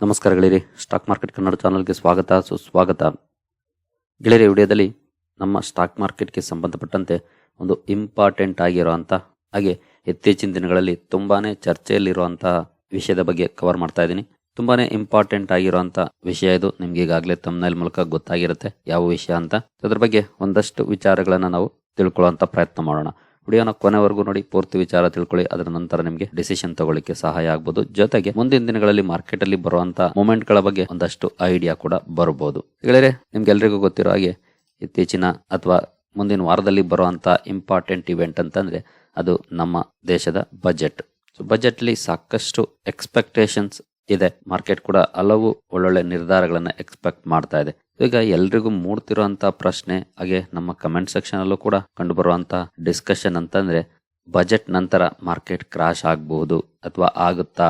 ನಮಸ್ಕಾರ ಗೆಳೆಯರಿ. Stock market Kannada ಚಾನಲ್ಗೆ ಸ್ವಾಗತ. ಸುಸ್ವಾಗತ. ಗೆಳೆಯರಿ ವಿಡಿಯೋದಲ್ಲಿ ನಮ್ಮ ಸ್ಟಾಕ್ ಮಾರ್ಕೆಟ್ಗೆ ಸಂಬಂಧಪಟ್ಟಂತೆ ಒಂದು ಇಂಪಾರ್ಟೆಂಟ್ ಆಗಿರುವಂಥ ಹಾಗೆ ಇತ್ತೀಚಿನ ದಿನಗಳಲ್ಲಿ ತುಂಬಾನೇ ಚರ್ಚೆಯಲ್ಲಿರುವಂಥ ವಿಷಯದ ಬಗ್ಗೆ ಕವರ್ ಮಾಡ್ತಾ ಇದ್ದೀನಿ. ತುಂಬಾನೇ ಇಂಪಾರ್ಟೆಂಟ್ ಆಗಿರುವಂಥ ವಿಷಯ ಇದು. ನಿಮ್ಗೆ ಈಗಾಗಲೇ ತಮ್ಮನೇಲ್ ಮೂಲಕ ಗೊತ್ತಾಗಿರುತ್ತೆ ಯಾವ ವಿಷಯ ಅಂತ. ಅದ್ರ ಬಗ್ಗೆ ಒಂದಷ್ಟು ವಿಚಾರಗಳನ್ನು ನಾವು ತಿಳ್ಕೊಳ್ಳುವಂಥ ಪ್ರಯತ್ನ ಮಾಡೋಣ. ವಿಡಿಯೋನ ಕೊನೆವರೆಗೂ ನೋಡಿ, ಪೂರ್ತಿ ವಿಚಾರ ತಿಳ್ಕೊಳ್ಳಿ. ಅದರ ನಂತರ ನಿಮಗೆ ಡಿಸಿಷನ್ ತಗೊಳ್ಳಿಕ್ಕೆ ಸಹಾಯ ಆಗ್ಬೋದು. ಜೊತೆಗೆ ಮುಂದಿನ ದಿನಗಳಲ್ಲಿ ಮಾರ್ಕೆಟ್ ಅಲ್ಲಿ ಬರುವಂತಹ ಮೂಮೆಂಟ್ಗಳ ಬಗ್ಗೆ ಒಂದಷ್ಟು ಐಡಿಯಾ ಕೂಡ ಬರಬಹುದು ಗೆಳೆಯರೆ, ನಿಮ್ಗೆಲ್ರಿಗೂ ಗೊತ್ತಿರೋ ಹಾಗೆ ಇತ್ತೀಚಿನ ಅಥವಾ ಮುಂದಿನ ವಾರದಲ್ಲಿ ಬರುವಂತಹ ಇಂಪಾರ್ಟೆಂಟ್ ಇವೆಂಟ್ ಅಂತಂದ್ರೆ ಅದು ನಮ್ಮ ದೇಶದ ಬಜೆಟ್ ಸೊ ಅಲ್ಲಿ ಸಾಕಷ್ಟು ಎಕ್ಸ್ಪೆಕ್ಟೇಷನ್ಸ್ ಇದೆ. ಮಾರ್ಕೆಟ್ ಕೂಡ ಹಲವು ಒಳ್ಳೊಳ್ಳೆ ನಿರ್ಧಾರಗಳನ್ನು ಎಕ್ಸ್ಪೆಕ್ಟ್ ಮಾಡ್ತಾ ಇದೆ. ಈಗ ಎಲ್ರಿಗೂ ಮೂಡ್ತಿರುವಂತಹ ಪ್ರಶ್ನೆ, ಹಾಗೆ ನಮ್ಮ ಕಮೆಂಟ್ ಸೆಕ್ಷನ್ ಅಲ್ಲೂ ಕೂಡ ಕಂಡು ಬರುವಂತಹ ಡಿಸ್ಕಷನ್ ಅಂತಂದ್ರೆ ಬಜೆಟ್ ನಂತರ ಮಾರ್ಕೆಟ್ ಕ್ರಾಶ್ ಆಗಬಹುದು ಅಥವಾ ಆಗುತ್ತಾ?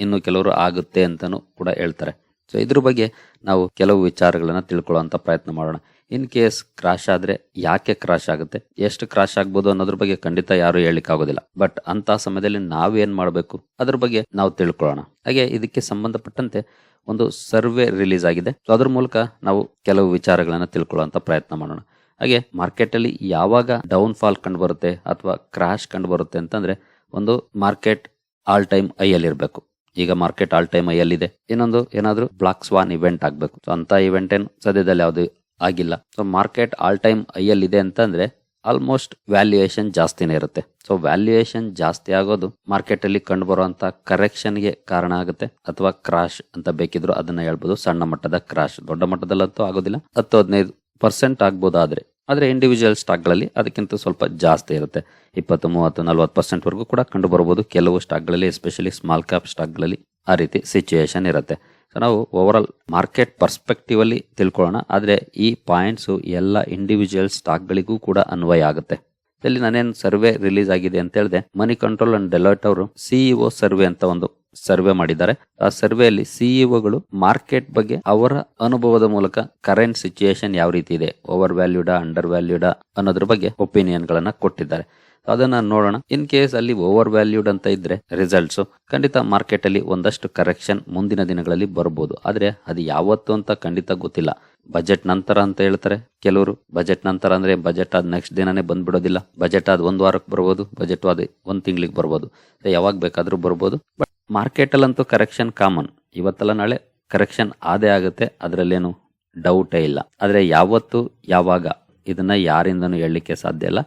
ಇನ್ನು ಕೆಲವರು ಆಗುತ್ತೆ ಅಂತಾನೂ ಕೂಡ ಹೇಳ್ತಾರೆ. ಸೊ ಇದ್ರ ಬಗ್ಗೆ ನಾವು ಕೆಲವು ವಿಚಾರಗಳನ್ನ ತಿಳ್ಕೊಳ್ಳುವಂತ ಪ್ರಯತ್ನ ಮಾಡೋಣ. ಇನ್ ಕೇಸ್ ಕ್ರಾಶ್ ಆದ್ರೆ ಯಾಕೆ ಕ್ರಾಶ್ ಆಗುತ್ತೆ, ಎಷ್ಟು ಕ್ರಾಶ್ ಆಗ್ಬೋದು ಅನ್ನೋದ್ರ ಬಗ್ಗೆ ಖಂಡಿತ ಯಾರು ಆಗೋದಿಲ್ಲ ಬಟ್ ಅಂತ ಸಮಯದಲ್ಲಿ ನಾವೇನ್ ಮಾಡಬೇಕು, ಅದ್ರ ಬಗ್ಗೆ ನಾವು ತಿಳ್ಕೊಳ್ಳೋಣ. ಹಾಗೆ ಇದಕ್ಕೆ ಸಂಬಂಧಪಟ್ಟಂತೆ ಒಂದು ಸರ್ವೆ ರಿಲೀಸ್ ಆಗಿದೆ. ಸೊ ಅದ್ರ ಮೂಲಕ ನಾವು ಕೆಲವು ವಿಚಾರಗಳನ್ನ ತಿಳ್ಕೊಳ್ಳುವಂತ ಪ್ರಯತ್ನ ಮಾಡೋಣ. ಹಾಗೆ ಮಾರ್ಕೆಟ್ ಅಲ್ಲಿ ಯಾವಾಗ ಡೌನ್ ಫಾಲ್ ಕಂಡು ಬರುತ್ತೆ ಅಥವಾ ಕ್ರಾಶ್ ಕಂಡು ಬರುತ್ತೆ ಅಂತಂದ್ರೆ ಒಂದು ಮಾರ್ಕೆಟ್ ಆಲ್ ಟೈಮ್ ಐ ಅಲ್ಲಿ ಇರಬೇಕು. ಈಗ ಮಾರ್ಕೆಟ್ ಆಲ್ ಟೈಮ್ ಐ ಅಲ್ಲಿ ಇನ್ನೊಂದು ಏನಾದ್ರೂ ಬ್ಲಾಕ್ ಸ್ವಾನ್ ಇವೆಂಟ್ ಆಗ್ಬೇಕು. ಸೊ ಅಂತ ಇವೆಂಟ್ ಏನು ಸದ್ಯದಲ್ಲಿ ಯಾವ್ದು ಆಗಿಲ್ಲ. ಸೊ ಮಾರ್ಕೆಟ್ ಆಲ್ ಟೈಮ್ ಐಯಲ್ಲಿದೆ ಅಂತಂದರೆ ಆಲ್ಮೋಸ್ಟ್ ವ್ಯಾಲ್ಯೂಯೇಷನ್ ಜಾಸ್ತಿನೇ ಇರುತ್ತೆ. ಸೊ ವ್ಯಾಲ್ಯೂಯೇಷನ್ ಜಾಸ್ತಿ ಆಗೋದು ಮಾರ್ಕೆಟ್ ಅಲ್ಲಿ ಕಂಡು ಬರುವಂತ ಕರೆಕ್ಷನ್ಗೆ ಕಾರಣ ಆಗುತ್ತೆ. ಅಥವಾ ಕ್ರಾಶ್ ಅಂತ ಬೇಕಿದ್ರು ಅದನ್ನ ಹೇಳ್ಬೋದು. ಸಣ್ಣ ಮಟ್ಟದ ಕ್ರಾಶ್ ದೊಡ್ಡ ಮಟ್ಟದಲ್ಲಂತೂ ಆಗೋದಿಲ್ಲ. ಹತ್ತು ಹದಿನೈದು ಪರ್ಸೆಂಟ್ ಆಗ್ಬೋದಾದ್ರೆ. ಆದ್ರೆ ಇಂಡಿವಿಜುವಲ್ ಸ್ಟಾಕ್ಗಳಲ್ಲಿ ಅದಕ್ಕಿಂತ ಸ್ವಲ್ಪ ಜಾಸ್ತಿ ಇರುತ್ತೆ. ಇಪ್ಪತ್ತು, ಮೂವತ್ತು, ನಲ್ವತ್ತು ಪರ್ಸೆಂಟ್ ವರೆಗೂ ಕೂಡ ಕಂಡು ಬರಬಹುದು ಕೆಲವು ಸ್ಟಾಕ್ಗಳಲ್ಲಿ ಎಸ್ಪೆಷಲಿ ಸ್ಮಾಲ್ ಕ್ಯಾಪ್ ಸ್ಟಾಕ್ಗಳಲ್ಲಿ ಆ ರೀತಿ ಸಿಚುಯೇಷನ್ ಇರುತ್ತೆ. ಸೊ ನಾವು ಓವರಾಲ್ ಮಾರ್ಕೆಟ್ ಪರ್ಸ್ಪೆಕ್ಟಿವ್ ಅಲ್ಲಿ ತಿಳ್ಕೊಳ್ಳೋಣ. ಆದರೆ, ಈ ಪಾಯಿಂಟ್ಸ್ ಎಲ್ಲ ಇಂಡಿವಿಜುವಲ್ ಸ್ಟಾಕ್ಗಳಿಗೂ ಕೂಡ ಅನ್ವಯ ಆಗುತ್ತೆ. ಇಲ್ಲಿ ನಾನೇನು ಸರ್ವೆ ರಿಲೀಸ್ ಆಗಿದೆ ಅಂತ ಹೇಳಿದೆ ಮನಿ ಕಂಟ್ರೋಲ್ ಅಂಡ್ ಡೆಲಾಯ್ಟ್ ಅವರು ಸಿಇಒ ಸರ್ವೆ ಅಂತ ಒಂದು ಸರ್ವೆ ಮಾಡಿದ್ದಾರೆ. ಆ ಸರ್ವೆಯಲ್ಲಿ ಸಿಇಒಗಳು ಮಾರ್ಕೆಟ್ ಬಗ್ಗೆ ಅವರ ಅನುಭವದ ಮೂಲಕ ಕರೆಂಟ್ ಸಿಚುಯೇಷನ್ ಯಾವ ರೀತಿ ಇದೆ ಓವರ್ ವ್ಯಾಲ್ಯೂಡಾ ಅಂಡರ್ ವ್ಯಾಲ್ಯೂಡಾ ಅನ್ನೋದ್ರ ಬಗ್ಗೆ ಒಪಿನಿಯನ್ ಗಳನ್ನ ಕೊಟ್ಟಿದ್ದಾರೆ. ಅದನ್ನ ನೋಡೋಣ. ಇನ್ ಕೇಸ್ ಅಲ್ಲಿ ಓವರ್ ವ್ಯಾಲ್ಯೂಡ್ ಅಂತ ಇದ್ರೆ ರಿಸಲ್ಟ್ಸ್ ಖಂಡಿತ ಮಾರ್ಕೆಟ್ ಅಲ್ಲಿ ಒಂದಷ್ಟು ಕರೆಕ್ಷನ್ ಮುಂದಿನ ದಿನಗಳಲ್ಲಿ ಬರಬಹುದು ಆದ್ರೆ ಅದು ಯಾವತ್ತು ಅಂತ ಖಂಡಿತ ಗೊತ್ತಿಲ್ಲ. ಬಜೆಟ್ ನಂತರ ಅಂತ ಹೇಳ್ತಾರೆ ಕೆಲವರು. ಬಜೆಟ್ ನಂತರ ಅಂದ್ರೆ ಬಜೆಟ್ ಆದ ನೆಕ್ಸ್ಟ್ ದಿನನೇ ಬಂದ್ಬಿಡೋದಿಲ್ಲ. ಬಜೆಟ್ ಆದ ಒಂದ್ ವಾರಕ್ಕೆ ಬರ್ಬೋದು. ಬಜೆಟ್ ಆದ ಒಂದ್ ತಿಂಗಳಿಗೆ ಬರ್ಬೋದು. ಯಾವಾಗ ಬೇಕಾದ್ರೂ ಬರ್ಬೋದು. ಬಟ್ ಮಾರ್ಕೆಟ್ ಅಲ್ಲಂತೂ ಕರೆಕ್ಷನ್ ಕಾಮನ್ ಇವತ್ತಲ್ಲ ನಾಳೆ ಕರೆಕ್ಷನ್ ಆದೇ ಆಗುತ್ತೆ. ಅದರಲ್ಲೇನು ಡೌಟೇ ಇಲ್ಲ. ಆದ್ರೆ ಯಾವತ್ತು, ಯಾವಾಗ, ಇದನ್ನ ಯಾರಿಂದನೂ ಹೇಳಲಿಕ್ಕೆ ಸಾಧ್ಯ ಇಲ್ಲ.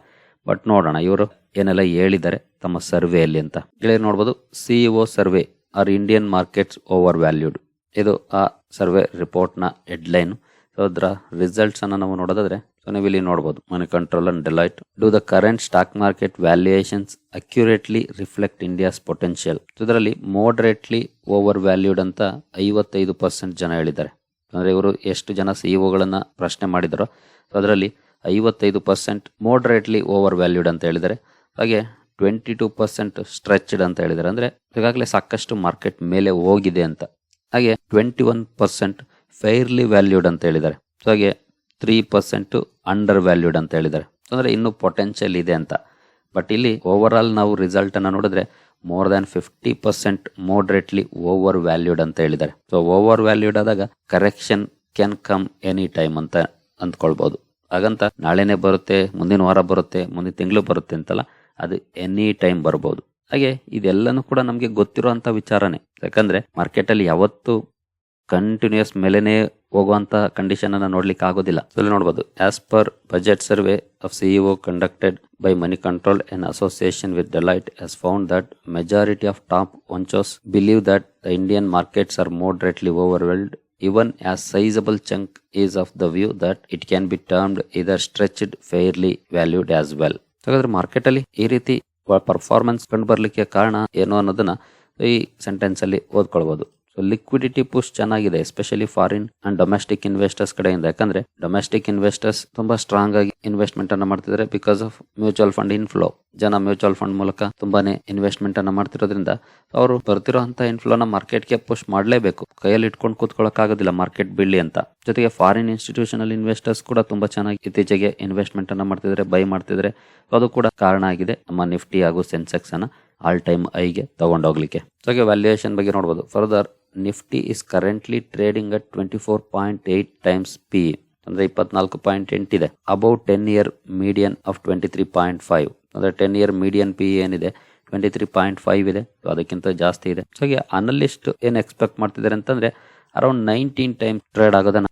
ಬಟ್ ನೋಡೋಣ, ಇವರು ಏನೆಲ್ಲ ಹೇಳಿದ್ದಾರೆ ತಮ್ಮ ಸರ್ವೆಯಲ್ಲಿ ಅಂತ. ಗೆಳೆಯರು ನೋಡ್ಬೋದು CEO survey are Indian markets over valued ಇದು ಆ ಸರ್ವೆ ರಿಪೋರ್ಟ್ನ ಹೆಡ್ಲೈನ್. ಸೊ ಅದರ ರಿಸಲ್ಟ್ಸ್ ಅನ್ನ ನಾವು ನೋಡೋದಾದ್ರೆ ಸೊ ನೀವು ಇಲ್ಲಿ ನೋಡಬಹುದು Moneycontrol and Deloitte do the current stock market valuations accurately reflect India's potential ಇದರಲ್ಲಿ ಮೋಡರೇಟ್ಲಿ ಓವರ್ ವ್ಯಾಲ್ಯೂಡ್ ಅಂತ ಐವತ್ತೈದು ಪರ್ಸೆಂಟ್ ಜನ ಹೇಳಿದ್ದಾರೆ. ಅಂದರೆ ಇವರು ಎಷ್ಟು ಜನ ಸಿಇಒಗಳನ್ನ ಪ್ರಶ್ನೆ ಮಾಡಿದಾರೋ ಅದರಲ್ಲಿ ಐವತ್ತೈದು ಪರ್ಸೆಂಟ್ ಮೋಡ್ರೇಟ್ಲಿ ಓವರ್ ವ್ಯಾಲ್ಯೂಡ್ ಅಂತ ಹೇಳಿದರೆ ಹಾಗೆ ಟ್ವೆಂಟಿ ಟೂ ಪರ್ಸೆಂಟ್ ಸ್ಟ್ರೆಚ್ಡ್ ಅಂತ ಹೇಳಿದ್ದಾರೆ. ಅಂದರೆ ಈಗಾಗಲೇ ಸಾಕಷ್ಟು ಮಾರ್ಕೆಟ್ ಮೇಲೆ ಹೋಗಿದೆ ಅಂತ. ಹಾಗೆ twenty one percent fairly valued ಅಂತ ಹೇಳಿದ್ದಾರೆ. ಹಾಗೆ ತ್ರೀ ಪರ್ಸೆಂಟ್ ಅಂಡರ್ ವ್ಯಾಲ್ಯೂಡ್ ಅಂತ ಹೇಳಿದ್ದಾರೆ. ಅಂದರೆ ಇನ್ನೂ ಪೊಟೆನ್ಷಿಯಲ್ ಇದೆ ಅಂತ. ಬಟ್ ಇಲ್ಲಿ ಓವರ್ ಆಲ್ ನಾವು ರಿಸಲ್ಟನ್ನು ನೋಡಿದ್ರೆ more than fifty percent moderately over valued ಅಂತ ಹೇಳಿದ್ದಾರೆ. ಸೊ ಓವರ್ ವ್ಯಾಲ್ಯೂಡ್ ಆದಾಗ correction can come any time ಅಂತ ಅಂದ್ಕೊಳ್ಬಹುದು ಹಾಗಂತ ನಾಳೆನೆ ಬರುತ್ತೆ, ಮುಂದಿನ ವಾರ ಬರುತ್ತೆ, ಮುಂದಿನ ತಿಂಗಳು ಬರುತ್ತೆ ಅಂತಲ್ಲ, ಅದು ಎನಿ ಟೈಮ್ ಬರ್ಬೋದು. ಹಾಗೆ ಇದೆಲ್ಲನೂ ಕೂಡ ನಮಗೆ ಗೊತ್ತಿರುವಂತ ವಿಚಾರನೇ. ಯಾಕಂದ್ರೆ ಮಾರ್ಕೆಟ್ ಅಲ್ಲಿ ಯಾವತ್ತು ಕಂಟಿನ್ಯೂಸ್ ಮೇಲೆನೆ ಹೋಗುವಂತ ಕಂಡೀಷನ್ ಅನ್ನ ನೋಡ್ಲಿಕ್ಕೆ ಆಗೋದಿಲ್ಲ. ನೋಡಬಹುದು as per budget survey of CEO conducted by Moneycontrol in association with Deloitte has found that majority of top honchos believe that the Indian markets are moderately overvalued even a sizable chunk is of the view that it can be termed either stretched fairly valued as well ಹಾಗಾದ್ರೆ market ಅಲ್ಲಿ ಈ ರೀತಿ performance ಕಂಡು ಬರ್ಲಿಕ್ಕೆ ಕಾರಣ ಏನು ಅನ್ನೋದನ್ನ ಈ ಸೆಂಟೆನ್ಸ್ ಅಲ್ಲಿ ಓದ್ಕೊಳ್ಬಹುದು ಲಿಕ್ವಿಡಿಟಿ ಪುಷ್ ಚೆನ್ನಾಗಿದೆ especially foreign and domestic investors ಕಡೆಯಿಂದ. ಯಾಕಂದ್ರೆ ಡೊಮೆಸ್ಟಿಕ್ ಇನ್ವೆಸ್ಟರ್ಸ್ ತುಂಬಾ ಸ್ಟ್ರಾಂಗ್ ಆಗಿ ಇನ್ವೆಸ್ಟ್ಮೆಂಟ್ ಅನ್ನ ಮಾಡ್ತಿದ್ದಾರೆ because of mutual fund inflow ಜನ ಮ್ಯೂಚುವಲ್ ಫಂಡ್ ಮೂಲಕ ತುಂಬಾನೇ ಇನ್ವೆಸ್ಟ್ಮೆಂಟ್ ಅನ್ನ ಮಾಡ್ತಿರೋದ್ರಿಂದ ಅವರು ಬರ್ತಿರೋ ಅಂತ ಇನ್ಫ್ಲೋನ ಮಾರ್ಕೆಟ್ಗೆ ಪುಷ್ ಮಾಡಲೇಬೇಕು. ಕೈಯಲ್ಲಿ ಇಟ್ಕೊಂಡು ಕೂತ್ಕೊಳ್ಳಕ್ ಆಗೋದಿಲ್ಲ ಮಾರ್ಕೆಟ್ ಬೀಳಿ ಅಂತ. ಜೊತೆಗೆ ಫಾರಿನ್ ಇನ್ಸ್ಟಿಟ್ಯೂಷನಲ್ ಇನ್ವೆಸ್ಟರ್ಸ್ ಕೂಡ ತುಂಬಾ ಚೆನ್ನಾಗಿ ಇತ್ತೀಚೆಗೆ ಇನ್ವೆಸ್ಟ್ಮೆಂಟ್ ಅನ್ನ ಮಾಡ್ತಿದ್ರೆ ಬೈ ಮಾಡ್ತಿದ್ರೆ. ಅದು ಕೂಡ ಕಾರಣ ಆಗಿದೆ. ನಮ್ಮ ನಿಫ್ಟಿ ಹಾಗೂ ಸೆನ್ಸೆಕ್ಸ್ ಅನ್ನ ಆಲ್ ಟೈಮ್ ಐಗೆ ತಗೊಂಡೋಗ್ಲಿಕ್ಕೆ. ಸೊ ವ್ಯಾಲ್ಯೂಯೇಷನ್ ಬಗ್ಗೆ ನೋಡಬಹುದು further Nifty is currently trading at twenty four point eight times P ಅಂದ್ರೆ ಇಪ್ಪತ್ನಾಲ್ಕು point ಎಂಟಿದೆ about ten year median of twenty three point five ಅಂದ್ರೆ ಟೆನ್ ಇಯರ್ ಮೀಡಿಯನ್ ಪಿ ಏನಿದೆ twenty three point five ಇದೆ ಅದಕ್ಕಿಂತ ಜಾಸ್ತಿ ಇದೆ. ಸೊ ಹಾಗೆ analyst ಏನ್ ಎಕ್ಸ್ಪೆಕ್ಟ್ ಮಾಡ್ತಿದ್ದಾರೆ ಅಂತಂದ್ರೆ ಅರೌಂಡ್ ನೈನ್ಟೀನ್ ಟೈಮ್ ಟ್ರೇಡ್ ಆಗೋದನ್ನ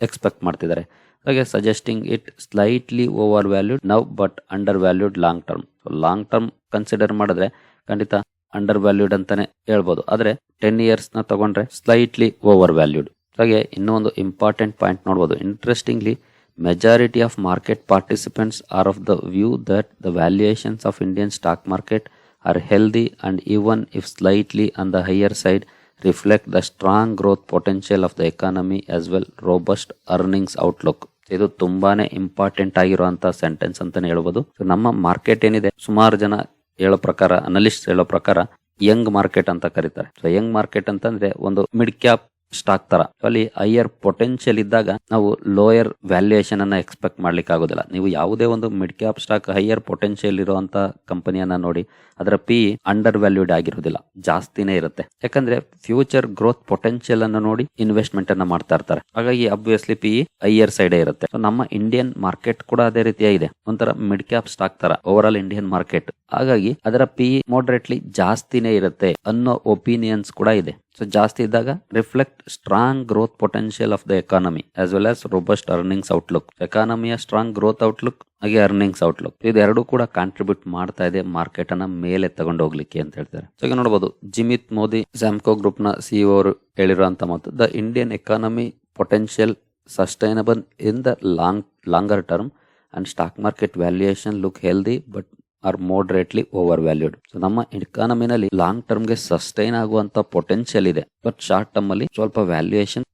ಎಕ್ಸ್ಪೆಕ್ಟ್ ಮಾಡ್ತಿದ್ದಾರೆ. ಹಾಗೆ suggesting it slightly over valued now but under valued long term long term consider ಮಾಡಿದ್ರೆ ಖಂಡಿತ ಅಂಡರ್ ವ್ಯಾಲ್ಯೂಡ್ ಅಂತಾನೆ ಹೇಳ್ಬೋದು. ಆದ್ರೆ ಟೆನ್ ಇಯರ್ಸ್ನ ತಗೊಂಡ್ರೆ ಸ್ಲೈಟ್ಲಿ ಓವರ್ ವ್ಯಾಲ್ಯೂಡ್ ಹಾಗೆ ಇನ್ನೊಂದು ಇಂಪಾರ್ಟೆಂಟ್ ಪಾಯಿಂಟ್ ನೋಡ್ಬೋದು. Interestingly majority of market participants are of the view that the valuations of Indian stock market are healthy and even if slightly on the higher side reflect the strong growth potential of the economy as well robust earnings outlook ಇದು ತುಂಬಾನೇ important ಆಗಿರುವಂತಹ sentence ಅಂತಾನೆ ಹೇಳ್ಬೋದು. ನಮ್ಮ market ಏನಿದೆ, ಸುಮಾರು ಜನ ಹೇಳೋ ಪ್ರಕಾರ ಅನಲಿಸ್ಟ್ ಹೇಳೋ ಪ್ರಕಾರ ಯಂಗ್ ಮಾರ್ಕೆಟ್ ಅಂತ ಕರೀತಾರೆ. ಸೊ ಯಂಗ್ ಮಾರ್ಕೆಟ್ ಅಂತಂದ್ರೆ ಒಂದು ಮಿಡ್ ಕ್ಯಾಪ್ ಸ್ಟಾಕ್ ತರ. ಅಲ್ಲಿ ಹೈಯರ್ ಪೊಟೆನ್ಷಿಯಲ್ ಇದ್ದಾಗ ನಾವು ಲೋಯರ್ ವ್ಯಾಲ್ಯೂಯೇಷನ್ ಅನ್ನ ಎಕ್ಸ್ಪೆಕ್ಟ್ ಮಾಡ್ಲಿಕ್ಕೆ ಆಗೋದಿಲ್ಲ. ನೀವು ಯಾವುದೇ ಒಂದು mid cap stock higher potential ಇರುವಂತ ಕಂಪನಿಯನ್ನ ನೋಡಿ, ಅದರ ಪಿ ಅಂಡರ್ ವ್ಯಾಲ್ಯೂಡ್ ಆಗಿರೋದಿಲ್ಲ. ಜಾಸ್ತಿನೇ ಇರುತ್ತೆ. ಯಾಕಂದ್ರೆ ಫ್ಯೂಚರ್ ಗ್ರೋತ್ ಪೊಟೆನ್ಷಿಯಲ್ ಅನ್ನು ನೋಡಿ ಇನ್ವೆಸ್ಟ್ಮೆಂಟ್ ಅನ್ನ ಮಾಡ್ತಾ ಇರ್ತಾರೆ. ಹಾಗಾಗಿ ಅಬ್ವಿಯಸ್ಲಿ ಪಿ ಹೈಯರ್ ಸೈಡ್ ಇರುತ್ತೆ. ನಮ್ಮ ಇಂಡಿಯನ್ ಮಾರ್ಕೆಟ್ ಕೂಡ ಅದೇ ರೀತಿಯಾಗಿದೆ ಒಂಥರ ಮಿಡ್ ಕ್ಯಾಪ್ ಸ್ಟಾಕ್ ತರ ಓವರ್ ಆಲ್ ಇಂಡಿಯನ್ ಮಾರ್ಕೆಟ್ ಹಾಗಾಗಿ ಅದರ ಪಿ ಮೋಡರೇಟ್ಲಿ ಜಾಸ್ತಿನೇ ಇರುತ್ತೆ ಅನ್ನೋ ಒಪಿನಿಯನ್ಸ್ ಕೂಡ ಇದೆ. ಸೊ ಜಾಸ್ತಿ ಇದ್ದಾಗ reflect strong growth potential of the economy as well as robust earnings outlook ಎಕಾನಮಿಯ strong growth outlook ಹಾಗೆ ಅರ್ನಿಂಗ್ಸ್ ಔಟ್ಲುಕ್ ಇದೆರಡು ಕೂಡ ಕಾಂಟ್ರಿಬ್ಯೂಟ್ ಮಾಡ್ತಾ ಇದೆ ಮಾರ್ಕೆಟ್ ಅನ್ನ ಮೇಲೆ ತಗೊಂಡು ಹೋಗ್ಲಿಕ್ಕೆ ಅಂತ ಹೇಳ್ತಾರೆ. ಸೊ ಈಗ ನೋಡಬಹುದು ಜಿಮಿತ್ ಮೋದಿ ಸ್ಯಾಮ್ಕೋ ಗ್ರೂಪ್ನ ಸಿಇಒ ಅವರು ಹೇಳಿರುವಂತ ಮಾತು the Indian economy potential sustainable in the long longer term and stock market valuation look healthy but are moderately over valued so ನಮ್ಮ ಎಕಾನಮಿನಲ್ಲಿ ಲಾಂಗ್ ಟರ್ಮ್ಗೆ ಸಸ್ಟೈನ್ ಆಗುವಂತ ಪೊಟೆನ್ಷಿಯಲ್ ಇದೆ. ಬಟ್ ಶಾರ್ಟ್ ಟರ್ಮ್ ಅಲ್ಲಿ ಸ್ವಲ್ಪ ವ್ಯಾಲ್ಯೂಯೇಷನ್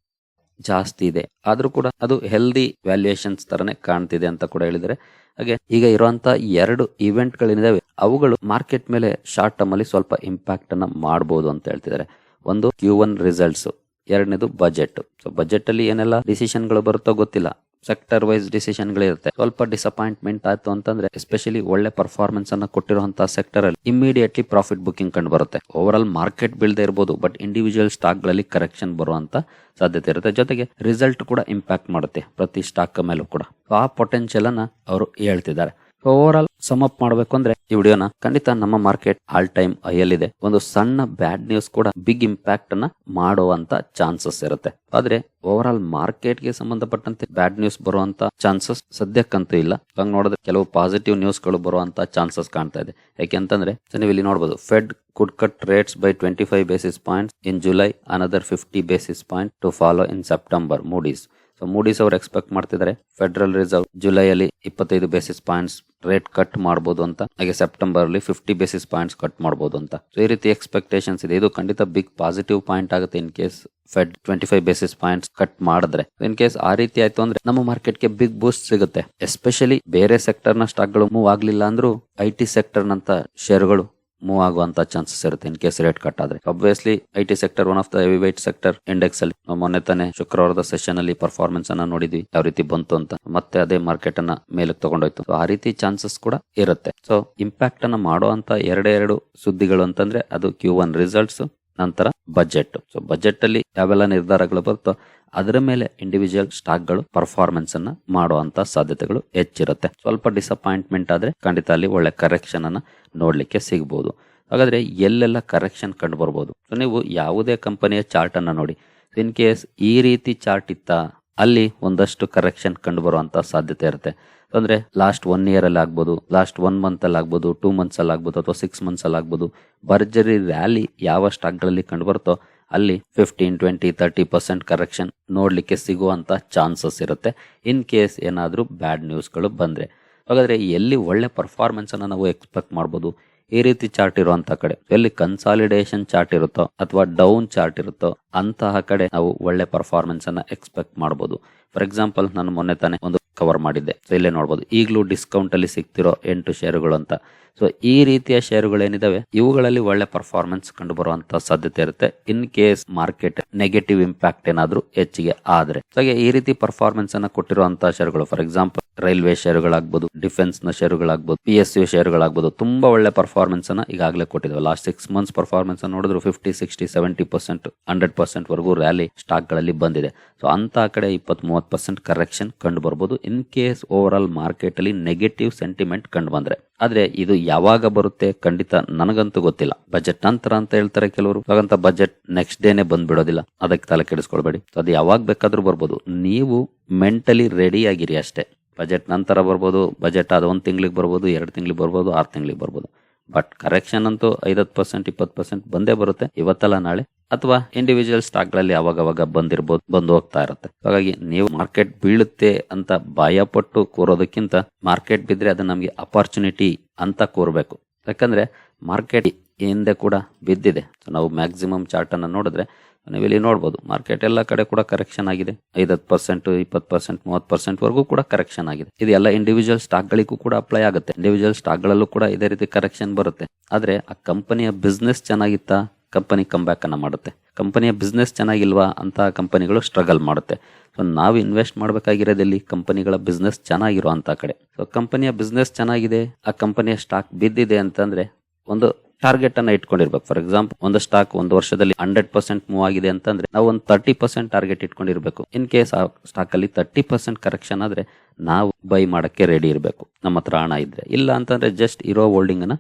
ಜಾಸ್ತಿ ಇದೆ. ಆದ್ರೂ ಕೂಡ ಅದು ಹೆಲ್ದಿ ವ್ಯಾಲ್ಯೂಯೇಷನ್ಸ್ ತರನೇ ಕಾಣ್ತಿದೆ ಅಂತ ಕೂಡ ಹೇಳಿದರೆ, ಹಾಗೆ ಈಗ ಇರುವಂತ ಎರಡು ಇವೆಂಟ್ ಗಳಿದಾವೆ ಅವುಗಳು ಮಾರ್ಕೆಟ್ ಮೇಲೆ ಶಾರ್ಟ್ ಟರ್ಮ್ ಅಲ್ಲಿ ಸ್ವಲ್ಪ ಇಂಪ್ಯಾಕ್ಟ್ ಅನ್ನ ಮಾಡಬಹುದು ಅಂತ ಹೇಳ್ತಿದ್ದಾರೆ. ಒಂದು ಕ್ಯೂ ಒನ್ ರಿಸಲ್ಟ್ಸ್ ಎರಡನೇದು ಬಜೆಟ್ ಸೊ ಬಜೆಟ್ ಅಲ್ಲಿ ಏನೆಲ್ಲ ಡಿಸಿಷನ್ಗಳು ಬರುತ್ತೋ ಗೊತ್ತಿಲ್ಲ. ಸೆಕ್ಟರ್ ವೈಸ್ ಡಿಸಿಷನ್ ಗಳಿರುತ್ತೆ ಸ್ವಲ್ಪ ಡಿಸಪಾಯಿಂಟ್ಮೆಂಟ್ ಆಯ್ತು ಅಂತಂದ್ರೆ ಎಸ್ಪೆಷಲಿ ಒಳ್ಳೆ ಪರ್ಫಾರ್ಮೆನ್ಸ್ ಅನ್ನ ಕೊಟ್ಟಿರುವಂತಹ ಸೆಕ್ಟರ್ ಅಲ್ಲಿ ಇಮಿಡಿಯೇಟ್ಲಿ ಪ್ರಾಫಿಟ್ ಬುಕಿಂಗ್ ಕಂಡು ಬರುತ್ತೆ ಓವರ್ ಆಲ್ ಮಾರ್ಕೆಟ್ ಬೀಳದೆ ಇರಬಹುದು ಬಟ್ ಇಂಡಿವಿಜುವಲ್ ಸ್ಟಾಕ್ಗಳಲ್ಲಿ ಕರೆಕ್ಷನ್ ಬರುವಂತ ಸಾಧ್ಯತೆ ಇರುತ್ತೆ. ಜೊತೆಗೆ ರಿಸಲ್ಟ್ ಕೂಡ ಇಂಪ್ಯಾಕ್ಟ್ ಮಾಡುತ್ತೆ, ಪ್ರತಿ ಸ್ಟಾಕ್ ಮೇಲೂ ಕೂಡ. ಆ ಪೊಟೆನ್ಶಿಯಲ್ ಅನ್ನ ಅವರು ಹೇಳ್ತಿದ್ದಾರೆ. ಓವರ್ ಆಲ್ ಸಮ್ ಮಾಡಬೇಕು ಅಂದ್ರೆ ಈ ವಿಡಿಯೋನ ಖಂಡಿತ ನಮ್ಮ ಮಾರ್ಕೆಟ್ ಆಲ್ ಟೈಮ್ ಇದೆ ಒಂದು ಸಣ್ಣ ಬ್ಯಾಡ್ ನ್ಯೂಸ್ ಕೂಡ ಬಿಗ್ ಇಂಪ್ಯಾಕ್ಟ್ ಅನ್ನ ಮಾಡುವಂತ ಚಾನ್ಸಸ್ ಇರುತ್ತೆ. ಆದ್ರೆ ಓವರ್ ಆಲ್ ಮಾರ್ಕೆಟ್ಗೆ ಸಂಬಂಧಪಟ್ಟಂತೆ ಬ್ಯಾಡ್ ನ್ಯೂಸ್ ಬರುವಂತ ಚಾನ್ಸಸ್ ಸದ್ಯಕ್ಕಂತೂ ಇಲ್ಲ. ಹಂಗ್ ನೋಡಿದ್ರೆ ಕೆಲವು ಪಾಸಿಟಿವ್ ನ್ಯೂಸ್ಗಳು ಬರುವಂತ ಚಾನ್ಸಸ್ ಕಾಣ್ತಾ ಇದೆ. ಯಾಕೆಂತಂದ್ರೆ ನೀವು ಇಲ್ಲಿ ನೋಡಬಹುದು Fed could cut rates by twenty five basis points in July another fifty basis point to follow in September Moody's so Moody's ಅವರು ಎಕ್ಸ್ಪೆಕ್ಟ್ ಮಾಡ್ತಿದ್ದಾರೆ ಫೆಡರಲ್ ರಿಸರ್ವ್ ಜುಲೈಯಲ್ಲಿ ಇಪ್ಪತ್ತೈದು ಬೇಸಿಸ್ ಪಾಯಿಂಟ್ಸ್ ರೇಟ್ ಕಟ್ ಮಾಡಬಹುದು ಅಂತ. ಹಾಗೆ ಸೆಪ್ಟೆಂಬರ್ ಅಲ್ಲಿ ಫಿಫ್ಟಿ ಬೇಸಿಸ್ ಪಾಯಿಂಟ್ಸ್ ಕಟ್ ಮಾಡಬಹುದು ಅಂತ. ಸೊ ಈ ರೀತಿ ಎಕ್ಸ್ಪೆಕ್ಟೇಷನ್ಸ್ ಇದೆ. ಇದು ಖಂಡಿತ ಬಿಗ್ ಪಾಸಿಟಿವ್ ಪಾಯಿಂಟ್ ಆಗುತ್ತೆ in case Fed twenty five basis points cut ಮಾಡಿದ್ರೆ ಇನ್ ಕೇಸ್ ಆ ರೀತಿ ಆಯ್ತು ಅಂದ್ರೆ ನಮ್ಮ ಮಾರ್ಕೆಟ್ಗೆ ಬಿಗ್ ಬೂಸ್ಟ್ ಸಿಗುತ್ತೆ. ಎಸ್ಪೆಷಲಿ ಬೇರೆ ಸೆಕ್ಟರ್ನ ಸ್ಟಾಕ್ಗಳು ಮೂವ್ ಆಗ್ಲಿಲ್ಲ ಅಂದ್ರೂ ಐ ಟಿ ಸೆಕ್ಟರ್ ನಂತ ಶೇರ್ಗಳು ಮೂವ್ ಆಗುವಂತ ಚಾನ್ಸಸ್ ಇರುತ್ತೆ ಇನ್ ಕೇಸ್ ರೇಟ್ ಕಟ್ ಆದ್ರೆ. Obviously I T sector one of the heavy weight sector index ಅಲ್ಲಿ ಮೊನ್ನೆ ತಾನೆ ಶುಕ್ರವಾರದ ಸೆಷನ್ ಅಲ್ಲಿ ಪರ್ಫಾರ್ಮೆನ್ಸ್ ಅನ್ನ ನೋಡಿದ್ವಿ, ಯಾವ ರೀತಿ ಬಂತು ಅಂತ. ಮತ್ತೆ ಅದೇ ಮಾರ್ಕೆಟ್ ಅನ್ನ ಮೇಲಕ್ಕೆ ತಗೊಂಡೋಯ್ತು. ಆ ರೀತಿ ಚಾನ್ಸಸ್ ಕೂಡ ಇರುತ್ತೆ. ಸೊ ಇಂಪ್ಯಾಕ್ಟ್ ಅನ್ನ ಮಾಡುವಂತ ಎರಡೇ ಎರಡು ಸುದ್ದಿಗಳು ಅಂತಂದ್ರೆ ಅದು ಕ್ಯೂ ಒನ್ ರಿಸಲ್ಟ್ಸ್ ನಂತರ ಬಜೆಟ್ ಸೊ ಬಜೆಟ್ ಅಲ್ಲಿ ಯಾವೆಲ್ಲ ನಿರ್ಧಾರಗಳು ಬರುತ್ತೋ ಅದರ ಮೇಲೆ ಇಂಡಿವಿಜುವಲ್ ಸ್ಟಾಕ್ಗಳು ಪರ್ಫಾರ್ಮೆನ್ಸ್ ಅನ್ನ ಮಾಡುವಂತ ಸಾಧ್ಯತೆಗಳು ಹೆಚ್ಚಿರುತ್ತೆ. ಸ್ವಲ್ಪ ಡಿಸಪಾಯಿಂಟ್ಮೆಂಟ್ ಆದ್ರೆ ಖಂಡಿತ ಅಲ್ಲಿ ಒಳ್ಳೆ ಕರೆಕ್ಷನ್ ಅನ್ನ ನೋಡ್ಲಿಕ್ಕೆ ಸಿಗಬಹುದು ಹಾಗಾದ್ರೆ ಎಲ್ಲೆಲ್ಲ ಕರೆಕ್ಷನ್ ಕಂಡು ಬರ್ಬೋದು? ನೀವು ಯಾವುದೇ ಕಂಪನಿಯ ಚಾರ್ಟ್ ಅನ್ನ ನೋಡಿ. ಇನ್ ಕೇಸ್ ಈ ರೀತಿ ಚಾರ್ಟ್ ಇತ್ತ? ಅಲ್ಲಿ ಒಂದಷ್ಟು ಕರೆಕ್ಷನ್ ಕಂಡು ಬರುವಂತ ಸಾಧ್ಯತೆ ಇರುತ್ತೆ. ಅಂದ್ರೆ ಲಾಸ್ಟ್ ಒನ್ ಇಯರ್ ಅಲ್ಲಿ ಆಗ್ಬೋದು ಲಾಸ್ಟ್ ಒನ್ ಮಂತ್ ಅಲ್ಲಿ ಆಗ್ಬೋದು ಟೂ ಮಂತ್ಸ್ ಅಲ್ಲಿ ಆಗ್ಬೋದು, ಅಥವಾ ಸಿಕ್ಸ್ ಮಂತ್ಸ್ ಅಲ್ಲಿ ಆಗ್ಬೋದು, ಭರ್ಜರಿ ರ್ಯಾಲಿ ಯಾವ ಸ್ಟಾಕ್ಗಳಲ್ಲಿ ಕಂಡು ಬರುತ್ತೋ ಅಲ್ಲಿ fifteen twenty thirty percent correction ನೋಡ್ಲಿಕ್ಕೆ ಸಿಗುವಂತ ಚಾನ್ಸಸ್ ಇರುತ್ತೆ. ಇನ್ ಕೇಸ್ ಏನಾದರೂ ಬ್ಯಾಡ್ ನ್ಯೂಸ್ಗಳು ಬಂದ್ರೆ. ಹಾಗಾದ್ರೆ ಎಲ್ಲಿ ಒಳ್ಳೆ ಪರ್ಫಾರ್ಮೆನ್ಸ್ ಅನ್ನ ನಾವು ಎಕ್ಸ್ಪೆಕ್ಟ್ ಮಾಡ್ಬೋದು? ಈ ರೀತಿ ಚಾರ್ಟ್ ಇರುವಂತಹ ಕಡೆ. ಎಲ್ಲಿ ಕನ್ಸಾಲಿಡೇಷನ್ ಚಾರ್ಟ್ ಇರುತ್ತೋ ಅಥವಾ ಡೌನ್ ಚಾರ್ಟ್ ಇರುತ್ತೋ ಅಂತಹ ಕಡೆ ನಾವು ಒಳ್ಳೆ ಪರ್ಫಾರ್ಮೆನ್ಸ್ ಅನ್ನ ಎಕ್ಸ್ಪೆಕ್ಟ್ ಮಾಡಬಹುದು ಫಾರ್ ಎಕ್ಸಾಂಪಲ್ ನಾನು ಮೊನ್ನೆ ತಾನೇ ಒಂದು ಕವರ್ ಮಾಡಿದ್ದೆ. ಸೊ ಇಲ್ಲೇ ನೋಡ್ಬೋದು. ಈಗಲೂ ಡಿಸ್ಕೌಂಟ್ ಅಲ್ಲಿ ಸಿಗ್ತಿರೋ ಎಂಟು ಶೇರುಗಳು ಅಂತ. ಸೊ ಈ ರೀತಿಯ ಶೇರುಗಳೇನಿದಾವೆ ಇವುಗಳಲ್ಲಿ ಒಳ್ಳೆ ಪರ್ಫಾರ್ಮೆನ್ಸ್ ಕಂಡು ಬರುವಂತ ಸಾಧ್ಯತೆ ಇರುತ್ತೆ. In case market negative impact ಏನಾದ್ರೂ ಹೆಚ್ಚಿಗೆ ಆದ್ರೆ. ಹಾಗೆ ಈ ರೀತಿ ಪರ್ಫಾರ್ಮೆನ್ಸ್ ಅನ್ನ ಕೊಟ್ಟಿರುವಂತಹ ಶೇರುಗಳು ಫಾರ್ ಎಕ್ಸಾಂಪಲ್ ರೈಲ್ವೆ ಷೇರುಗಳಾಗ್ಬೋದು ಡಿಫೆನ್ಸ್ನ ಷೇರುಗಳಾಗ್ಬೋದು ಪಿ ಎಸ್ ಯು ಷೇರುಗಳಾಗ್ಬೋದು ತುಂಬಾ ಒಳ್ಳೆ ಪರ್ಫಾರ್ಮೆನ್ಸ್ ಅನ್ನ ಈಗಾಗಲೇ ಕೊಟ್ಟಿದ್ದಾವೆ ಲಾಸ್ಟ್ ಸಿಕ್ಸ್ ಮಂತ್ಸ್ ಪರ್ಫಾರ್ಮೆನ್ಸ್ ನೋಡಿದ್ರು fifty sixty seventy percent hundred percent ವರೆಗೂ ರ್ಯಾಲಿ ಸ್ಟಾಕ್ಗಳಲ್ಲಿ ಬಂದಿದೆ. ಸೊ ಅಂತ ಕಡೆ ಇಪ್ಪತ್ ಮೂವತ್ ಪರ್ಸೆಂಟ್ ಕರೆಕ್ಷನ್ ಕಂಡು ಬರ್ಬೋದು in case overall market negative sentiment ಕಂಡು ಬಂದ್ರೆ ಆದ್ರೆ ಇದು ಯಾವಾಗ ಬರುತ್ತೆ ಖಂಡಿತ ನನಗಂತೂ ಗೊತ್ತಿಲ್ಲ. ಬಜೆಟ್ ನಂತರ ಅಂತ ಹೇಳ್ತಾರೆ ಕೆಲವರು. ಹಾಗಂತ ಬಜೆಟ್ ನೆಕ್ಸ್ಟ್ ಡೇನೆ ಬಂದ್ಬಿಡೋದಿಲ್ಲ. ಅದಕ್ಕೆ ತಲೆ ಕೆಡಿಸ್ಕೊಳ್ಬೇಡಿ. ಅದು ಯಾವಾಗ ಬೇಕಾದ್ರೂ ಬರ್ಬೋದು. ನೀವು ಮೆಂಟಲಿ ರೆಡಿ ಆಗಿರಿ ಅಷ್ಟೇ. ಬಜೆಟ್ ನಂತರ ಬರ್ಬೋದು. ಬಜೆಟ್ ಆದ ಒಂದು ತಿಂಗಳಿಗೆ ಬರ್ಬೋದು, ಎರಡು ತಿಂಗಳಿಗೆ ಬರ್ಬೋದು, ಆರು ತಿಂಗಳಿಗೆ ಬರ್ಬೋದು. ಬಟ್ ಕರೆಕ್ಷನ್ ಅಂತೂ ಐದತ್ತು ಪರ್ಸೆಂಟ್ ಇಪ್ಪತ್ತು ಪರ್ಸೆಂಟ್ ಬಂದೇ ಬರುತ್ತೆ. ಇವತ್ತಲ್ಲ ನಾಳೆ. ಅಥವಾ ಇಂಡಿವಿಜುವಲ್ ಸ್ಟಾಕ್ಗಳಲ್ಲಿ ಅವಾಗ ಅವಾಗ ಬಂದಿರ್ಬೋದು, ಬಂದು ಹೋಗ್ತಾ ಇರುತ್ತೆ. ಹಾಗಾಗಿ ನೀವು ಮಾರ್ಕೆಟ್ ಬೀಳುತ್ತೆ ಅಂತ ಭಯಪಟ್ಟು ಕೂರೋದಕ್ಕಿಂತ ಮಾರ್ಕೆಟ್ ಬಿದ್ರೆ ಅದು ನಮಗೆ ಅಪಾರ್ಚುನಿಟಿ ಅಂತ ಕೂರಬೇಕು. ಯಾಕಂದ್ರೆ ಮಾರ್ಕೆಟ್ ಹಿಂದೆ ಕೂಡ ಬಿದ್ದಿದೆ. ನಾವು ಮ್ಯಾಕ್ಸಿಮಮ್ ಚಾರ್ಟ್ ಅನ್ನ ನೋಡಿದ್ರೆ ನೀವು ಇಲ್ಲಿ ನೋಡ್ಬೋದು ಮಾರ್ಕೆಟ್ ಎಲ್ಲ ಕಡೆ ಕೂಡ ಕರೆಕ್ಷನ್ ಆಗಿದೆ. ಐದತ್ತು ಪರ್ಸೆಂಟ್ ಇಪ್ಪತ್ತು ಪರ್ಸೆಂಟ್ ಮೂವತ್ತು ಪರ್ಸೆಂಟ್ ವರೆಗೂ ಕೂಡ ಕರೆಕ್ಷನ್ ಆಗಿದೆ. ಇದು ಎಲ್ಲ ಇಂಡಿವಿಜುವಲ್ ಸ್ಟಾಕ್ ಗಳಿಗೂ ಕೂಡ ಅಪ್ಲೈ ಆಗುತ್ತೆ. ಇಂಡಿವಿಜುವಲ್ ಸ್ಟಾಕ್ ಗಳಲ್ಲೂ ಕೂಡ ಇದೇ ರೀತಿ ಕರೆಕ್ಷನ್ ಬರುತ್ತೆ. ಆದ್ರೆ ಆ ಕಂಪನಿಯ ಬಿಸ್ನೆಸ್ ಚೆನ್ನಾಗಿತ್ತಾ? ಕಂಪನಿ ಕಂಬ್ಯಾಕ್ ಅನ್ನು ಮಾಡುತ್ತೆ. ಕಂಪನಿಯ ಬಿಸ್ನೆಸ್ ಚೆನ್ನಾಗಿಲ್ವಾ ಅಂತ ಕಂಪನಿಗಳು ಸ್ಟ್ರಗಲ್ ಮಾಡುತ್ತೆ. ಸೊ ನಾವು ಇನ್ವೆಸ್ಟ್ ಮಾಡಬೇಕಾಗಿರೋದಲ್ಲಿ ಕಂಪನಿಗಳ ಬಿಸ್ನೆಸ್ ಚೆನ್ನಾಗಿರೋ ಅಂತ ಕಡೆ. ಸೊ ಕಂಪನಿಯ ಬಿಸ್ನೆಸ್ ಚೆನ್ನಾಗಿದೆ, ಆ ಕಂಪನಿಯ ಸ್ಟಾಕ್ ಬಿದ್ದಿದೆ ಅಂತಂದ್ರೆ ಒಂದು ಟಾರ್ಗೆಟ್ ಅನ್ನ ಇಟ್ಕೊಂಡಿರ್ಬೇಕು. ಫಾರ್ ಎಕ್ಸಾಂಪಲ್ ಒಂದು ಸ್ಟಾಕ್ ಒಂದು ವರ್ಷದಲ್ಲಿ ಹಂಡ್ರೆಡ್ ಪರ್ಸೆಂಟ್ ಮೂವ್ ಆಗಿದೆ ಅಂತಂದ್ರೆ ನಾವು ಒಂದು ತರ್ಟಿ ಪರ್ಸೆಂಟ್ ಟಾರ್ಗೆಟ್ ಇಟ್ಕೊಂಡಿರ್ಬೇಕು. ಇನ್ ಕೇಸ್ ಆ ಸ್ಟಾಕ್ ಅಲ್ಲಿ ತರ್ಟಿ ಪರ್ಸೆಂಟ್ ಕರೆಕ್ಷನ್ ಆದ್ರೆ ನಾವು ಬೈ ಮಾಡಕ್ಕೆ ರೆಡಿ ಇರಬೇಕು. ನಮ್ಮ ಹತ್ರ ಹಣ ಇದ್ರೆ. ಇಲ್ಲ ಅಂತಂದ್ರೆ ಜಸ್ಟ್ ಇರೋ ಹೋಲ್ಡಿಂಗ್ ಅನ್ನ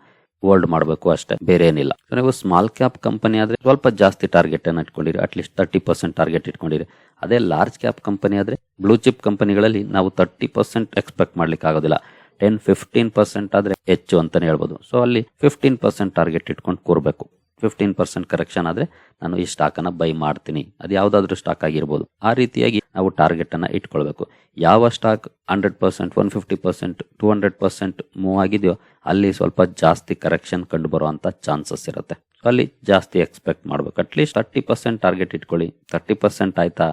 ಹೋಲ್ಡ್ ಮಾಡಬೇಕು ಅಷ್ಟೇ, ಬೇರೆ ಏನಿಲ್ಲ. ನೀವು ಸ್ಮಾಲ್ ಕ್ಯಾಪ್ ಕಂಪನಿ ಆದ್ರೆ ಸ್ವಲ್ಪ ಜಾಸ್ತಿ ಟಾರ್ಗೆಟ್ ಅನ್ನು ಇಟ್ಕೊಂಡಿರಿ at least thirty percent target ಇಟ್ಕೊಂಡಿರಿ. ಅದೇ ಲಾರ್ಜ್ ಕ್ಯಾಪ್ ಕಂಪನಿ ಆದ್ರೆ ಬ್ಲೂ ಚಿಪ್ ಕಂಪನಿಗಳಲ್ಲಿ ನಾವು ತರ್ಟಿ ಪರ್ಸೆಂಟ್ ಎಕ್ಸ್ಪೆಕ್ಟ್ ಮಾಡ್ಲಿಕ್ಕೆ ಆಗೋದಿಲ್ಲ. ಟೆನ್ ಫಿಫ್ಟೀನ್ ಪರ್ಸೆಂಟ್ ಆದ್ರೆ ಹೆಚ್ಚು ಅಂತಾನೆ ಹೇಳ್ಬೋದು. ಸೊ ಅಲ್ಲಿ ಫಿಫ್ಟೀನ್ ಪರ್ಸೆಂಟ್ ಟಾರ್ಗೆಟ್ ಇಟ್ಕೊಂಡು ಕೂರ್ಬೇಕು. ಫಿಫ್ಟೀನ್ ಪರ್ಸೆಂಟ್ ಕರೆಕ್ಷನ್ ಆದರೆ ನಾನು ಈ ಸ್ಟಾಕ್ ಅನ್ನ ಬೈ ಮಾಡ್ತೀನಿ. ಅದು ಯಾವುದಾದ್ರೂ ಸ್ಟಾಕ್ ಆಗಿರ್ಬೋದು. ಆ ರೀತಿಯಾಗಿ ನಾವು ಟಾರ್ಗೆಟನ್ನು ಇಟ್ಕೊಳ್ಬೇಕು. ಯಾವ stock hundred percent one fifty percent two hundred percent move ಆಗಿದೆಯೋ ಅಲ್ಲಿ ಸ್ವಲ್ಪ ಜಾಸ್ತಿ ಕರೆಕ್ಷನ್ ಕಂಡು ಬರುವಂಥ ಚಾನ್ಸಸ್ ಇರುತ್ತೆ. ಅಲ್ಲಿ ಜಾಸ್ತಿ ಎಕ್ಸ್ಪೆಕ್ಟ್ ಮಾಡ್ಬೇಕು. At least thirty percent target ಇಟ್ಕೊಳ್ಳಿ. ತರ್ಟಿ ಪರ್ಸೆಂಟ್ ಆಯ್ತಾ?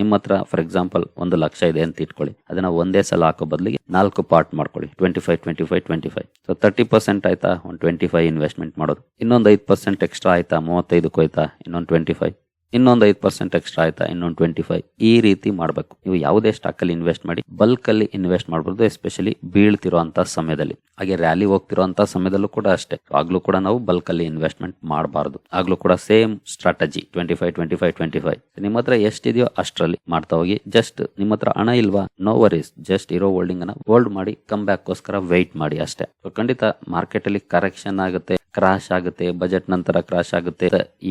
ನಿಮ್ಮ ಹತ್ರ ಫಾರ್ ಎಕ್ಸಾಂಪಲ್ ಒಂದು ಲಕ್ಷ ಇದೆ ಅಂತ ಇಟ್ಕೊಳ್ಳಿ. ಅದನ್ನ ಒಂದೇ ಸಲ ಹಾಕೋ ಬದಲಿಗೆ ನಾಲ್ಕು ಪಾರ್ಟ್ ಮಾಡ್ಕೊಳ್ಳಿ. Twenty five twenty five twenty five so thirty percent ಆಯ್ತಾ? ಒಂದು ಟ್ವೆಂಟಿ ಫೈವ್ ಇನ್ವೆಸ್ಟ್ಮೆಂಟ್ ಮಾಡೋದು. ಇನ್ನೊಂದು ಐದು ಪರ್ಸೆಂಟ್ ಎಕ್ಸ್ಟ್ರಾ ಆಯ್ತಾ? ಮೂವತ್ತೈದಕ್ಕೆ ಹೋಯ್ತಾ? ಇನ್ನೊಂದು ಟ್ವೆಂಟಿ ಫೈವ್ ಇನ್ನೊಂದು ಐದು ಪರ್ಸೆಂಟ್ ಎಕ್ಸ್ಟ್ರಾ ಆಯ್ತಾ? ಇನ್ನೊಂದು ಟ್ವೆಂಟಿ ಫೈವ್ ಈ ರೀತಿ ಮಾಡಬೇಕು. ನೀವು ಯಾವುದೇ ಸ್ಟಾಕ್ ಅಲ್ಲಿ ಇನ್ವೆಸ್ಟ್ ಮಾಡಿ ಬಲ್ಕ್ ಅಲ್ಲಿ ಇನ್ವೆಸ್ಟ್ ಮಾಡಬಹುದು ಎಸ್ಪೆಷಲಿ ಬೀಳ್ತಿರುವಂತ ಸಮಯದಲ್ಲಿ. ಹಾಗೆ ರ್ಯಾಲಿ ಹೋಗ್ತಿರುವಂತ ಸಮಯದಲ್ಲೂ ಕೂಡ ಅಷ್ಟೇ. ಆಗ್ಲೂ ಕೂಡ ನಾವು ಬಲ್ಕ್ ಅಲ್ಲಿ ಇನ್ವೆಸ್ಟ್ಮೆಂಟ್ ಮಾಡಬಾರ್ದು. ಆಗ್ಲೂ ಕೂಡ same strategy twenty five twenty five twenty five ನಿಮ್ಮ ಹತ್ರ ಎಷ್ಟಿದೆಯೋ ಅಷ್ಟರಲ್ಲಿ ಮಾಡ್ತಾ ಹೋಗಿ ಜಸ್ಟ್ ನಿಮ್ಮ ಹತ್ರ ಹಣ ಇಲ್ವಾ? ನೋ ವರೀಸ್ ಜಸ್ಟ್ ಇರೋ ಹೋಲ್ಡಿಂಗ್ ಅನ್ನ ಹೋಲ್ಡ್ ಮಾಡಿ ಕಮ್ ಬ್ಯಾಕ್ ಗೋಸ್ಕರ ವೆಯ್ಟ್ ಮಾಡಿ ಅಷ್ಟೇ. ಖಂಡಿತ ಮಾರ್ಕೆಟ್ ಅಲ್ಲಿ ಕರೆಕ್ಷನ್ ಆಗುತ್ತೆ ಕ್ರಾಶ್ ಆಗುತ್ತೆ ಬಜೆಟ್ ನಂತರ ಕ್ರಾಶ್ ಆಗುತ್ತೆ.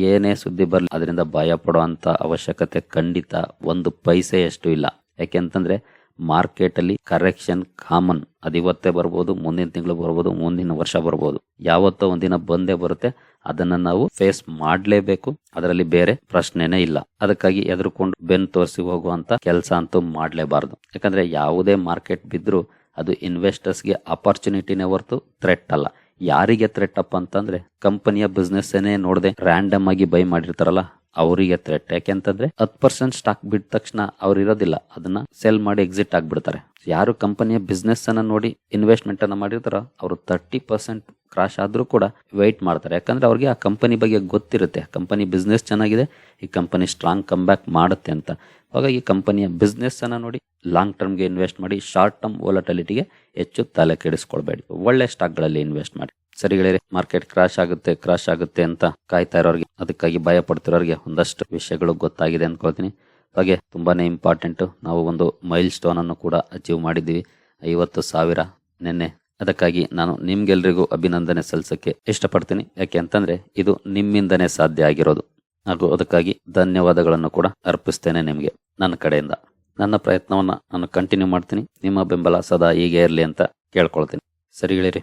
ಏನೇ ಸುದ್ದಿ ಬರಲಿ, ಅದರಿಂದ ಭಯ ಪಡುವಂತ ಅವಶ್ಯಕತೆ ಖಂಡಿತ ಒಂದು ಪೈಸೆಯಷ್ಟು ಇಲ್ಲ. ಯಾಕೆಂತಂದ್ರೆ ಮಾರ್ಕೆಟ್ ಅಲ್ಲಿ ಕರೆಕ್ಷನ್ ಕಾಮನ್ ಅದಿವತ್ತೇ ಬರ್ಬೋದು, ಮುಂದಿನ ತಿಂಗಳು ಬರ್ಬೋದು, ಮುಂದಿನ ವರ್ಷ ಬರ್ಬೋದು. ಯಾವತ್ತೋ ಒಂದಿನ ಬಂದೇ ಬರುತ್ತೆ. ಅದನ್ನ ನಾವು ಫೇಸ್ ಮಾಡಲೇಬೇಕು. ಅದರಲ್ಲಿ ಬೇರೆ ಪ್ರಶ್ನೆನೇ ಇಲ್ಲ. ಅದಕ್ಕಾಗಿ ಎದುರುಕೊಂಡು ಬೆನ್ ತೋರಿಸಿ ಹೋಗುವಂತ ಕೆಲಸ ಅಂತೂ ಮಾಡಲೇಬಾರದು. ಯಾಕಂದ್ರೆ ಯಾವುದೇ ಮಾರ್ಕೆಟ್ ಬಿದ್ರೂ ಅದು ಇನ್ವೆಸ್ಟರ್ಸ್ಗೆ ಅಪರ್ಚುನಿಟಿನೇ ಹೊರತು ಥ್ರೆಟ್ ಅಲ್ಲ. ಯಾರಿಗೆ ಥ್ರೆಟ್ ಅಪ್ ಅಂತಂದ್ರೆ ಕಂಪನಿಯ ಬಿಸ್ನೆಸ್ ನೋಡದೆ ರ್ಯಾಂಡಮ್ ಆಗಿ ಬೈ ಮಾಡಿರ್ತಾರಲ್ಲ ಅವರಿಗೆ ಥ್ರೆಟ್ ಯಾಕೆಂತಂದ್ರೆ ಹತ್ತು ಪರ್ಸೆಂಟ್ ಸ್ಟಾಕ್ ಬಿಟ್ಟ ತಕ್ಷಣ ಅವ್ರು ಇರೋದಿಲ್ಲ. ಅದನ್ನ ಸೆಲ್ ಮಾಡಿ ಎಕ್ಸಿಟ್ ಆಗ್ಬಿಡ್ತಾರೆ. ಯಾರು ಕಂಪನಿಯ ಬಿಸ್ನೆಸ್ ಅನ್ನ ನೋಡಿ ಇನ್ವೆಸ್ಟ್ಮೆಂಟ್ ಅನ್ನ ಮಾಡಿರ್ತಾರ ಅವರು ತರ್ಟಿ ಪರ್ಸೆಂಟ್ ಕ್ರಾಶ್ ಆದ್ರೂ ಕೂಡ ವೆಯ್ಟ್ ಮಾಡ್ತಾರೆ. ಯಾಕಂದ್ರೆ ಅವ್ರಿಗೆ ಆ ಕಂಪನಿ ಬಗ್ಗೆ ಗೊತ್ತಿರುತ್ತೆ. ಕಂಪನಿ ಬಿಸ್ನೆಸ್ ಚೆನ್ನಾಗಿದೆ, ಈ ಕಂಪನಿ ಸ್ಟ್ರಾಂಗ್ ಕಮ್ ಬ್ಯಾಕ್ ಮಾಡುತ್ತೆ ಅಂತ. ಹಾಗಾಗಿ ಈ ಕಂಪನಿಯ ಬಿಸ್ನೆಸ್ ಅನ್ನ ನೋಡಿ ಲಾಂಗ್ ಟರ್ಮ್ಗೆ ಇನ್ವೆಸ್ಟ್ ಮಾಡಿ ಶಾರ್ಟ್ ಟರ್ಮ್ ವೋಲಟಿಲಿಟಿಗೆ ಹೆಚ್ಚು ತಲೆ ಕೆಡಿಸ್ಕೊಳ್ಬೇಡಿ. ಒಳ್ಳೆ ಸ್ಟಾಕ್ಗಳಲ್ಲಿ ಇನ್ವೆಸ್ಟ್ ಮಾಡಿ. ಸರಿ ಗೆಳೆಯರೆ ಮಾರ್ಕೆಟ್ ಕ್ರಾಶ್ ಆಗುತ್ತೆ ಕ್ರಾಶ್ ಆಗುತ್ತೆ ಅಂತ ಕಾಯ್ತಾ ಇರೋರಿಗೆ, ಅದಕ್ಕಾಗಿ ಭಯ ಪಡ್ತಿರೋರಿಗೆ ಒಂದಷ್ಟು ವಿಷಯಗಳು ಗೊತ್ತಾಗಿದೆ ಅಂದ್ಕೊಳ್ತೀನಿ ಹಾಗೆ ತುಂಬಾನೇ ಇಂಪಾರ್ಟೆಂಟ್ ನಾವು ಒಂದು ಮೈಲ್ ಸ್ಟೋನ್ ಅನ್ನು ಕೂಡ ಅಚೀವ್ ಮಾಡಿದ್ದೀವಿ, ಐವತ್ತು ಸಾವಿರ ನಿನ್ನೆ. ಅದಕ್ಕಾಗಿ ನಾನು ನಿಮ್ಗೆಲ್ರಿಗೂ ಅಭಿನಂದನೆ ಸಲ್ಲಿಸಕ್ಕೆ ಇಷ್ಟಪಡ್ತೀನಿ. ಯಾಕೆ ಅಂತಂದ್ರೆ ಇದು ನಿಮ್ಮಿಂದನೇ ಸಾಧ್ಯ ಆಗಿರೋದು. ಹಾಗೂ ಅದಕ್ಕಾಗಿ ಧನ್ಯವಾದಗಳನ್ನು ಕೂಡ ಅರ್ಪಿಸ್ತೇನೆ ನಿಮಗೆ, ನನ್ನ ಕಡೆಯಿಂದ. ನನ್ನ ಪ್ರಯತ್ನವನ್ನು ನಾನು ಕಂಟಿನ್ಯೂ ಮಾಡ್ತೀನಿ. ನಿಮ್ಮ ಬೆಂಬಲ ಸದಾ ಹೀಗೆ ಇರಲಿ ಅಂತ ಕೇಳ್ಕೊಳ್ತೀನಿ. ಸರಿ ಗೆಳೆಯರಿ